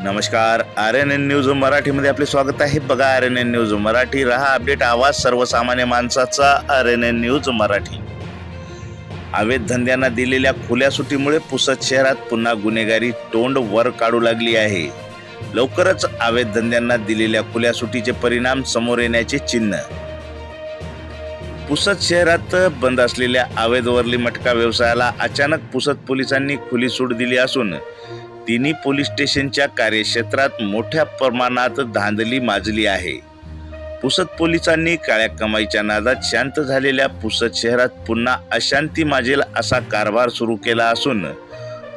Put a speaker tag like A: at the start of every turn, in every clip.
A: नमस्कार. R N N news मराठीमध्ये आपले स्वागत आहे. बघा R N N news Marathi. रहा अपडेट आवाज सर्वसामान्य माणसाचा R N N news Marathi. अवैध धंद्यांना दिलेल्या खुल्या सुटीमुळे पुसद शहरात पुन्हा गुन्हेगारी तोंड वर काढू लागली आहे. लवकरच अवैध धंद्यांना दिलेल्या खुल्या सुटीचे परिणाम समोर येण्याचे चिन्ह. पुसद शहरात बंद असलेल्या अवैध वरली मटका व्यवसायाला अचानक पुसद पोलिसांनी खुली सूट दिली असून तिन्ही पोलीस स्टेशनच्या कार्यक्षेत्रात मोठ्या प्रमाणात धांदली माजली आहे. पुसद पोलिसांनी काळ्या कमाईच्या नादात शांत झालेल्या पुसद शहरात पुन्हा अशांती माजेल असा कारभार सुरू केला असून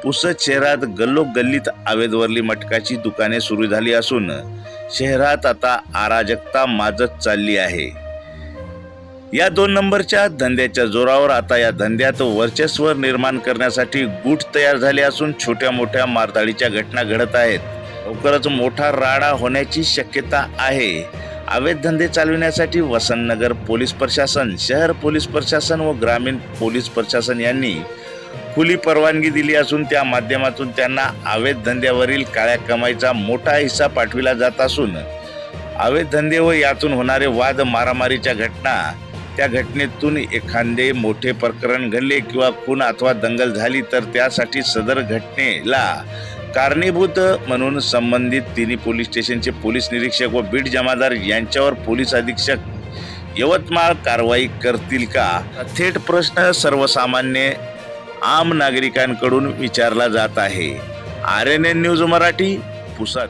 A: पुसद शहरात गल्लोगल्लीत आवेदवरली मटकाची दुकाने सुरू झाली असून शहरात आता अराजकता माजत चालली आहे. या दोन नंबरच्या धंद्याच्या जोरावर आता या धंद्यात वर्चस्व निर्माण करण्यासाठी गुट तयार झाले असून छोट्या मोठ्या मारदाळीच्या घटना घडत आहेत. लवकरच मोठा राडा होण्याची शक्यता आहे. अवैध धंदे चालविण्यासाठी वसंतनगर पोलीस प्रशासन शहर पोलीस प्रशासन व ग्रामीण पोलीस प्रशासन यांनी खुली परवानगी दिली असून त्या माध्यमातून त्यांना अवैध धंद्यावरील काळ्या कमाईचा मोठा हिस्सा पाठविला जात असून अवैध धंदे व यातून होणारे वाद मारामारीच्या घटना त्या घटनेतून एखादे मोठे प्रकरण घडले किंवा खून अथवा दंगल झाली तर त्यासाठी सदर घटनेला कारणीभूत म्हणून संबंधित तिन्ही पोलीस स्टेशनचे पोलीस निरीक्षक व बीट जमादार यांच्यावर पोलीस अधीक्षक यवतमाळ कारवाई करतील का? थेट प्रश्न सर्वसामान्य आम नागरिकांकडून विचारला जात आहे. R N N news Marathi Pusad.